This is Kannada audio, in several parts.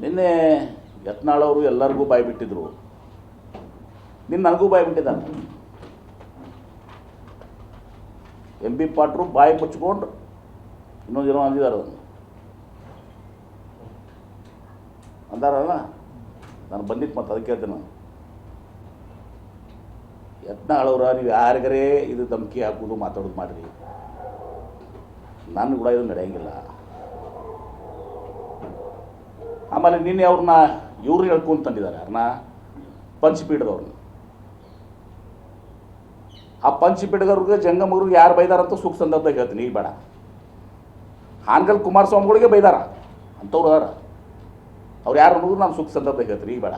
ನಿನ್ನೆ ಯತ್ನಾಳವರು ಎಲ್ಲರಿಗೂ ಬಾಯಿ ಬಿಟ್ಟಿದ್ರು. ನಿನ್ನ ನನಗೂ ಬಾಯಿ ಬಿಟ್ಟಿದ್ದಾನೆ ಎಂ ಬಿ ಪಾಟ್ರು ಬಾಯಿ ಮುಚ್ಕೊಂಡು ಇನ್ನೊಂದು ಜನ ಅಂದಿದ್ದಾರೆ ಅದನ್ನು. ಅಂದಾರಲ್ಲ? ನಾನು ಬಂದಿತ್ತು ಮತ್ತೆ ಅದಕ್ಕೆ ಹೇಳ್ತೀನಿ ನಾನು. ಯತ್ನಾಳವ್ರ ನೀವು ಯಾರಿಗರೇ ಇದು ಧಮಕಿ ಹಾಕೋದು ಮಾತಾಡೋದು ಮಾಡಿರಿ. ನಾನು ಕೂಡ ಇದು ನಡೆಯಂಗಿಲ್ಲ. ಆಮೇಲೆ ನಿನ್ನೆ ಅವ್ರನ್ನ ಇವ್ರು ಹೇಳ್ಕೊಂತ ತಂದಿದ್ದಾರೆ ಯಾರನ್ನ ಪಂಚಪೀಠದವ್ರನ್ನ ಆ ಪಂಚಪೀಠದವ್ರಿಗೆ ಜಂಗಮರು ಯಾರು ಬೈದಾರಂತ ಸುಖ ಸಂದರ್ಭದಾಗ ಹೇಳ್ತೀನಿ, ಈಗ ಬೇಡ. ಹಾನಗಲ್ ಕುಮಾರಸ್ವಾಮಿಗಳಿಗೆ ಬೈದಾರ, ಅಂಥವ್ರು ಅದಾರ. ಅವ್ರು ಯಾರು ಅನ್ನೋದು ನಾನು ಸುಖ ಸಂದರ್ಭದಾಗ ಹೇಳ್ತೀನಿ, ಈಗ ಬೇಡ.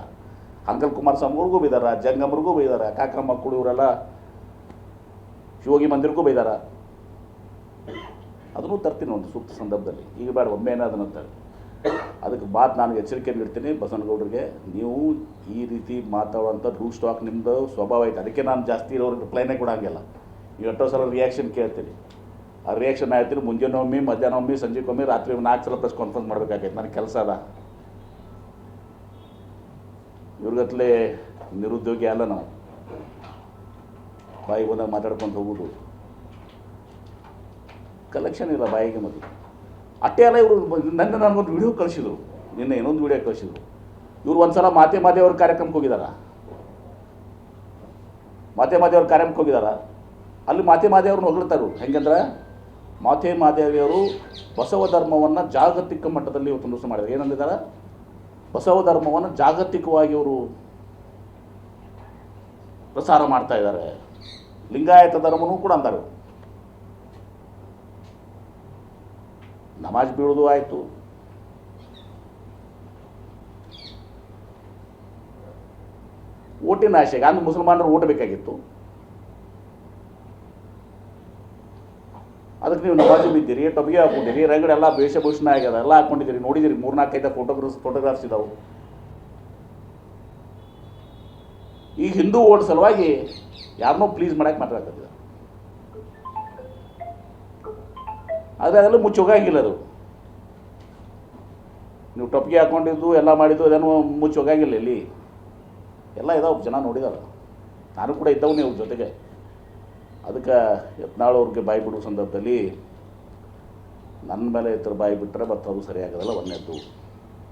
ಹಾನಗಲ್ ಕುಮಾರಸ್ವಾಮಿಗಳಿಗೂ ಬೈದಾರ ಜಂಗಮರಿಗೂ ಬೈದಾರ ಕಾಕ್ರಮ್ಮ ಮಕ್ಕಳು ಇವರೆಲ್ಲ ಶಿವೋಗಿ ಮಂದಿರಕ್ಕೂ ಬೈದಾರ. ಅದನ್ನು ತರ್ತೀನಿ ಒಂದು ಸೂಕ್ತ ಸಂದರ್ಭದಲ್ಲಿ, ಈಗ ಬೇಡ, ಒಮ್ಮೆ ಏನಾದನ್ನು ಅಂತಾರೆ ಅದಕ್ಕೆ ಮಾತು ನಾನು ಎಚ್ಚರಿಕೆ ನೀಡ್ತೀನಿ ಬಸವನಗೌಡರಿಗೆ, ನೀವು ಈ ರೀತಿ ಮಾತಾಡುವಂಥ ರೂಲ್ ಸ್ಟಾಕ್ ನಿಮ್ಮದು ಸ್ವಭಾವ ಐತೆ. ಅದಕ್ಕೆ ನಾನು ಜಾಸ್ತಿ ಇರೋರಿಗೆ ರಿಪ್ಲೈನೇ ಕೊಡಂಗಿಲ್ಲ. ನೀವು ಎಷ್ಟೋ ಸಲ ರಿಯಾಕ್ಷನ್ ಕೇಳ್ತೀನಿ. ಆ ರಿಯಾಕ್ಷನ್ ಆಯ್ತೀನಿ ಮುಂಜಾನೆ ಒಮ್ಮೆ ಮಧ್ಯಾಹ್ನ ಒಮ್ಮೆ ಸಂಜೆಗೊಮ್ಮೆ, ರಾತ್ರಿ ನಾಲ್ಕು ಸಲ ಪ್ರೆಸ್ ಕಾನ್ಫರೆನ್ಸ್ ಮಾಡಬೇಕಾಗೈತೆ. ನನಗೆ ಕೆಲಸ ಅದ. ಇವ್ರಿಗತ್ಲೆ ನಿರುದ್ಯೋಗಿ ಅಲ್ಲ ನಾವು. ಬಾಯಿಗೆ ಬಂದಾಗ ಮಾತಾಡ್ಕೊಂಡು ಹೋಗೋದು ಕಲೆಕ್ಷನ್ ಇಲ್ಲ ಬಾಯಿಗೆ ಮತ್ತು. ಅಷ್ಟೇ ಅಲ್ಲ ಇವರು ನನ್ನ ನನಗೊಂದು ವಿಡಿಯೋ ಕಳಿಸಿದ್ರು. ನಿನ್ನೆ ಇನ್ನೊಂದು ವಿಡಿಯೋ ಕಳಿಸಿದ್ರು. ಇವ್ರು ಒಂದು ಸಲ ಮಾತೆ ಮಾದೇವ್ರ ಕಾರ್ಯಕ್ರಮಕ್ಕೆ ಹೋಗಿದಾರ. ಮಾತೆ ಮಾದೇವ್ರ ಕಾರ್ಯಕ್ರಮಕ್ಕೆ ಹೋಗಿದಾರ. ಅಲ್ಲಿ ಮಾತೆ ಮಾದೇವ್ರನ್ನ ಹೊಗಳ್ತಾರೆ. ಹೆಂಗಂದ್ರೆ? ಮಾತೆ ಮಾದೇವಿಯವರು ಬಸವ ಧರ್ಮವನ್ನು ಜಾಗತಿಕ ಮಟ್ಟದಲ್ಲಿ ಇವತ್ತು ದಿವಸ ಮಾಡಿದ್ದಾರೆ ಏನಂದಿದ್ದಾರೆ ಬಸವ ಧರ್ಮವನ್ನು ಜಾಗತಿಕವಾಗಿ ಅವರು ಪ್ರಸಾರ ಮಾಡ್ತಾ ಇದ್ದಾರೆ ಲಿಂಗಾಯತ ಧರ್ಮನೂ ಕೂಡ ಅಂತಾರೆ. ನಮಾಜ್ ಬೀಳೋದು ಆಯಿತು. ಓಟಿನ ಆಶೆಗೆ ಅಂದ್ರೆ ಮುಸಲ್ಮಾನರು ಓಟ್ ಬೇಕಾಗಿತ್ತು ಅದಕ್ಕೆ ನೀವು ನಮಾಜು ಬಿದ್ದೀರಿ ಟೊಬಿಗೆ ಹಾಕೊಂಡಿರಿ ರಗಡೆ ಎಲ್ಲ ವೇಷಭೂಷಣ ಆಗ್ಯದ, ಎಲ್ಲ ಹಾಕೊಂಡಿದ್ದೀರಿ ನೋಡಿದಿರಿ ಮೂರ್ನಾಲ್ಕೈದು ಫೋಟೋಗ್ರಾಫ್ಸ್ ಫೋಟೋಗ್ರಾಫ್ಸ್ ಇದಾವೆ. ಈ ಹಿಂದೂ ಓಟ್ ಸಲುವಾಗಿ ಯಾರನ್ನೂ ಪ್ಲೀಸ್ ಮಾಡಕ್ಕೆ ಮಾತಾಡಕತ್ತಿದ್ದಾರೆ ಆದರೆ ಅದೆಲ್ಲ ಮುಚ್ಚೋಗಾಗಿಲ್ಲ ಅದು. ನೀವು ಟೊಪ್ಪಿಗೆ ಹಾಕೊಂಡಿದ್ದು, ಎಲ್ಲ ಮಾಡಿದ್ದು ಅದೇನು ಮುಚ್ಚೋಗಾಗಿಲ್ಲ ಇಲ್ಲಿ. ಎಲ್ಲ ಇದಾವೆ, ಜನ ನೋಡಿದಾರೆ. ನಾನು ಕೂಡ ಇದ್ದವು ನೀವು ಜೊತೆಗೆ. ಅದಕ್ಕೆ ಯತ್ನಾಳ್ ಅವ್ರಿಗೆ ಬಾಯಿ ಬಿಡುವ ಸಂದರ್ಭದಲ್ಲಿ ನನ್ನ ಮೇಲೆ ಈ ಬಾಯಿ ಬಿಟ್ಟರೆ ಮತ್ತು ಅದು ಸರಿಯಾಗೋದಲ್ಲ ಒಂದನೇದ್ದು